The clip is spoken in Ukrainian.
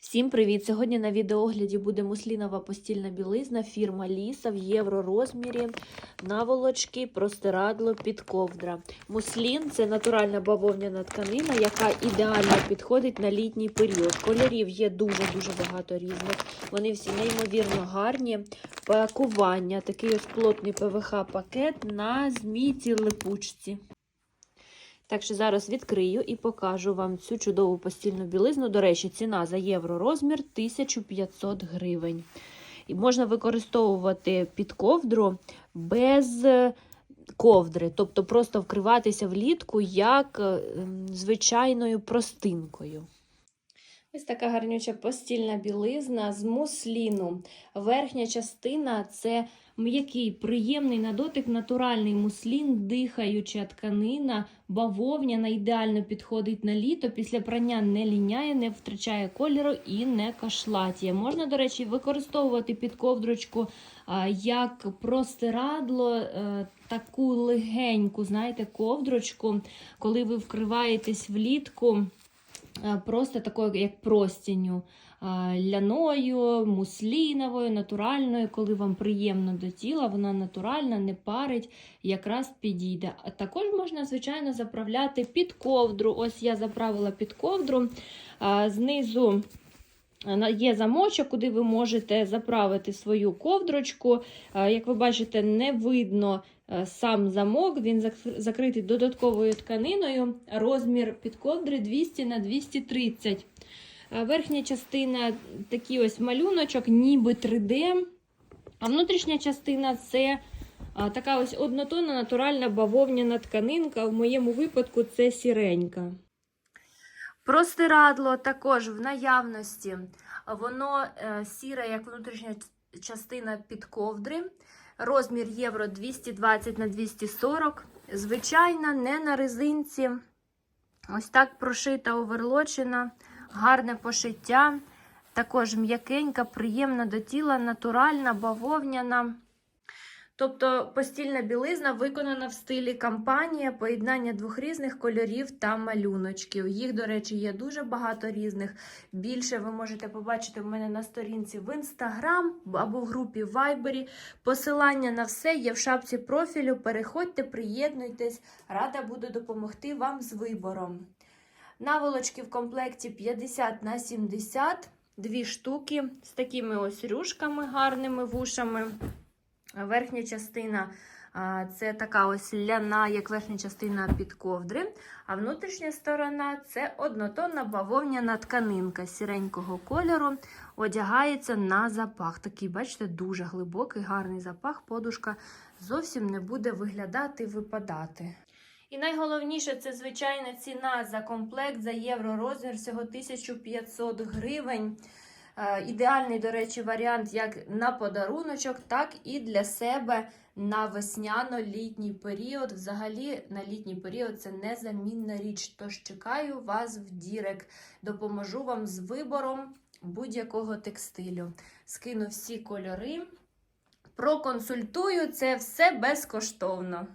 Всім привіт! Сьогодні на відеогляді буде муслінова постільна білизна фірма Ліса в євро розмірі, наволочки, простирадло, підковдра. Муслін це натуральна бавовняна тканина, яка ідеально підходить на літній період. Кольорів є дуже-дуже багато різних. Вони всі неймовірно гарні. Пакування, такий ось плотний ПВХ-пакет на змійці липучці. Так що зараз відкрию і покажу вам цю чудову постільну білизну. До речі, ціна за євро розмір 1500 гривень. І можна використовувати під ковдру без ковдри, тобто просто вкриватися влітку як ем, звичайною простинкою. Ось така гарнюча постільна білизна з мусліну. Верхня частина це м'який, приємний на дотик, натуральний муслін, дихаюча тканина, бавовняна, ідеально підходить на літо. Після прання не ліняє, не втрачає кольору і не кашлатіє. Можна, до речі, використовувати під ковдрочку як простирадло, таку легеньку, знаєте, ковдрочку, коли ви вкриваєтесь влітку. Просто такою, як простінню ляною, мусліновою, натуральною, коли вам приємно до тіла, вона натуральна, не парить, якраз підійде. А також можна, звичайно, заправляти під ковдру. Ось я заправила під ковдру. Знизу є замочок, куди ви можете заправити свою ковдрочку. Як ви бачите, не видно сам замок, він закритий додатковою тканиною. Розмір під ковдри 200 на 230. Верхня частина такий ось малюночок, ніби 3D. А внутрішня частина це така ось однотонна натуральна бавовняна тканинка. В моєму випадку це сіренька. Простирадло також в наявності. Воно сіре, як внутрішня частина під ковдри. Розмір євро 220 на 240. Звичайна, не на резинці. Ось так прошита оверлочена, гарне пошиття. Також м'якенька, приємна до тіла, натуральна, бавовняна. Тобто постільна білизна виконана в стилі кампанія, поєднання двох різних кольорів та малюночків. Їх, до речі, є дуже багато різних. Більше ви можете побачити в мене на сторінці в інстаграм або в групі Вайбері. Посилання на все є в шапці профілю. Переходьте, приєднуйтесь, рада буду допомогти вам з вибором. Наволочки в комплекті 50 на 70, дві штуки з такими ось рюшками, гарними вушами. Верхня частина це така ось ляна, як верхня частина під ковдри. А внутрішня сторона це однотонна бавовняна тканинка сіренького кольору, одягається на запах. Такий, бачите, дуже глибокий, гарний запах. Подушка зовсім не буде виглядати випадати. І найголовніше це звичайна ціна за комплект за євро розмір всього 1500 гривень. Ідеальний, до речі, варіант як на подаруночок, так і для себе на весняно-літній період. Взагалі, на літній період це незамінна річ. Тож чекаю вас в Дірек. Допоможу вам з вибором будь-якого текстилю. Скину всі кольори. Проконсультую це все безкоштовно.